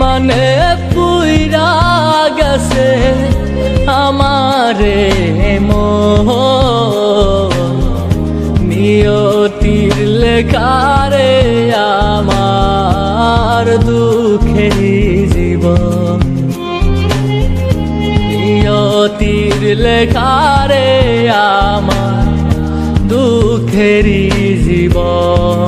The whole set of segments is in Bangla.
মানে পুইরা গেছে আমারে নিয়তির লেখারে আমার দুঃখে জীবন। নিয়তির লেখারে আমার দুঃখেরই জীবন।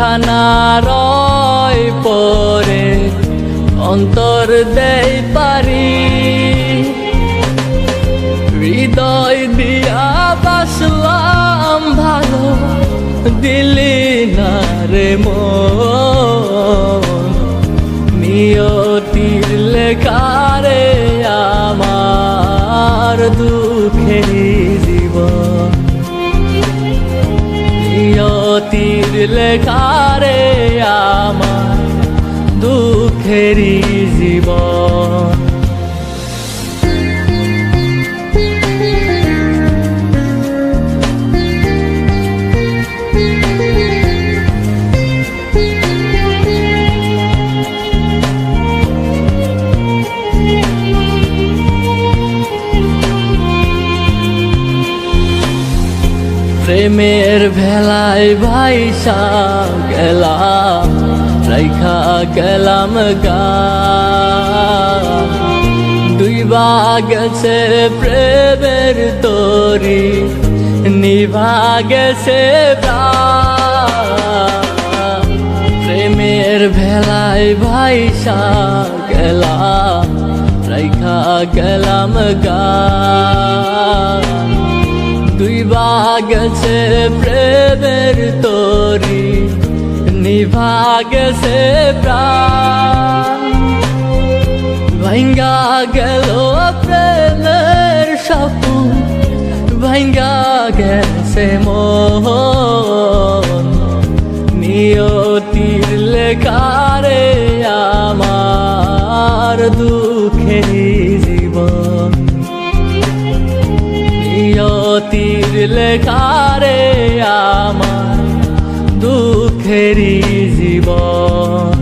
খানা রয় পরে অন্তর দেই পারি। হৃদয় দিয়া বাসলাম ভালো, দিলি না রে নিয়তির লেখারে আমার দুঃখে লেখারে আমার দুঃখেরই জীবন? প্রেমের ভেলায় ভাইসা গেলাম, রাইখা গেলাম গা দুই গেছে প্রেমের তরি, নিভা গেছে। প্রেমের ভেলায় ভাইসা গেলাম, রাইখা গেলাম গা দুই গেছে প্রেমের তরি, নিভা গেছে প্রাণ। ভাঙ্গা গেল প্রেমের সাপু ভাঙ্গা গেছে মোহন। নিয়তির লেখারে আমার দুঃখে জীবন। লেখারে আমার দুঃখেরই জীবন।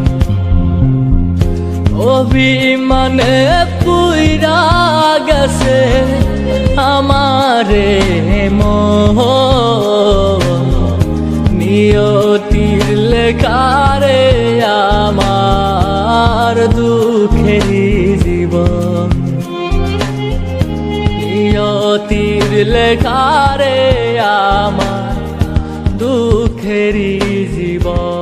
অভিমানে পুইরা গেছে আমারে মোহ। নিয়তির লেখারে আমার দুঃখেরই জীবন। নিয়তির লেখারে আমার দুঃখেরই জীবন।